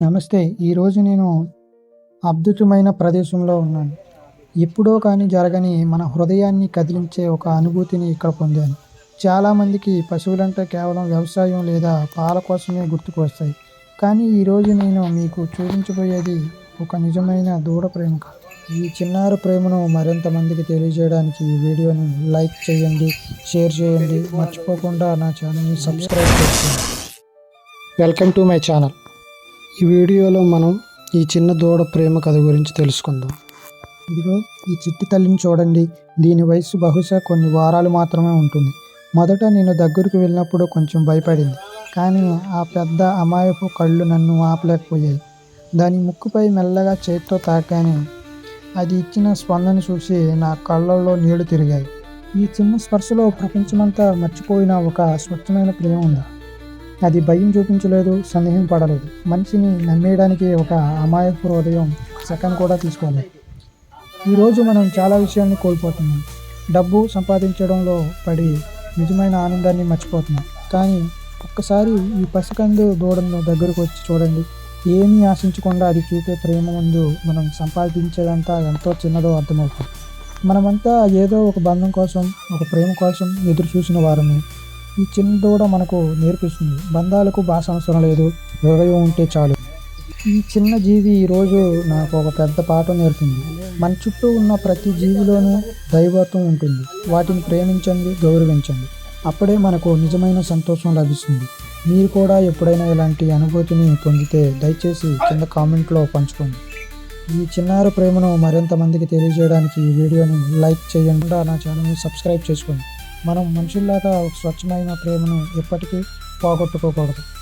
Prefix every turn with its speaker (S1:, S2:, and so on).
S1: నమస్తే ఈరోజు నేను అద్భుతమైన ప్రదేశంలో ఉన్నాను. ఎప్పుడో కానీ జరగని మన హృదయాన్ని కదిలించే ఒక అనుభూతిని ఇక్కడ పొందాను. చాలామందికి పశువులంటే కేవలం వ్యవసాయం లేదా పాల కోసమే గుర్తుకు వస్తాయి. కానీ ఈరోజు నేను మీకు చూపించబోయేది ఒక నిజమైన దూడ ప్రేమ ఈ చిన్నారి ప్రేమను మరింత మందికి తెలియజేయడానికి ఈ వీడియోని లైక్ చేయండి షేర్ చేయండి. మర్చిపోకుండా నా ఛానల్ని సబ్స్క్రైబ్ చేసుకోండి. Welcome to my channel. ఈ వీడియోలో మనం ఈ చిన్న దూడ ప్రేమ కథ గురించి తెలుసుకుందాం. ఇదిగో ఈ చిట్టి తల్లిని చూడండి. దీని వయసు బహుశా కొన్ని వారాలు మాత్రమే ఉంటుంది. మొదట నేను దగ్గరకు వెళ్ళినప్పుడు కొంచెం భయపడింది. కానీ ఆ పెద్ద అమాయపు కళ్ళు నన్ను ఆపలేకపోయాయి. దాని ముక్కుపై మెల్లగా చేతితో తాకాని. అది ఇచ్చిన స్పందన చూసి నా కళ్ళల్లో నీళ్ళు తిరిగాయి. ఈ చిన్న స్పర్శలో ప్రపంచమంతా మర్చిపోయిన ఒక స్వచ్ఛమైన ప్రేమ ఉంది? అది భయం చూపించలేదు సందేహం పడలేదు. మనిషిని నమ్మేయడానికి ఒక అమాయక హృదయం సెకండ్ కూడా తీసుకోలేదు. ఈరోజు మనం చాలా విషయాన్ని కోల్పోతున్నాం. డబ్బు సంపాదించడంలో పడి నిజమైన ఆనందాన్ని మర్చిపోతున్నాం. కానీ ఒక్కసారి ఈ పసికందు దూడను దగ్గరకు వచ్చి చూడండి. ఏమీ ఆశించకుండా అది చూపే ప్రేమ ముందు మనం సంపాదించేదంతా ఎంతో చిన్నదో అర్థమవుతుంది. మనమంతా ఏదో ఒక బంధం కోసం ఒక ప్రేమ కోసం ఎదురు చూసిన వారమే. ఈ చిన్న దూడ మనకు నేర్పిస్తుంది. బంధాలకు భాష అవసరం లేదు. హృదయం ఉంటే చాలు. ఈ చిన్న జీవి ఈరోజు నాకు ఒక పెద్ద పాఠం నేర్పింది. మన చుట్టూ ఉన్న ప్రతి జీవిలోనూ దైవత్వం ఉంటుంది. వాటిని ప్రేమించండి గౌరవించండి. అప్పుడే మనకు నిజమైన సంతోషం లభిస్తుంది. మీరు కూడా ఎప్పుడైనా ఇలాంటి అనుభూతిని పొందితే దయచేసి కింద కామెంట్లో పంచుకోండి. ఈ చిన్నారి ప్రేమను మరింత మందికి తెలియజేయడానికి ఈ వీడియోని లైక్ చేయండి. నా ఛానల్ని సబ్స్క్రైబ్ చేసుకోండి. మనం మనుషుల్లాగా ఒక స్వచ్ఛమైన ప్రేమను ఎప్పటికీ పోగొట్టుకోకూడదు.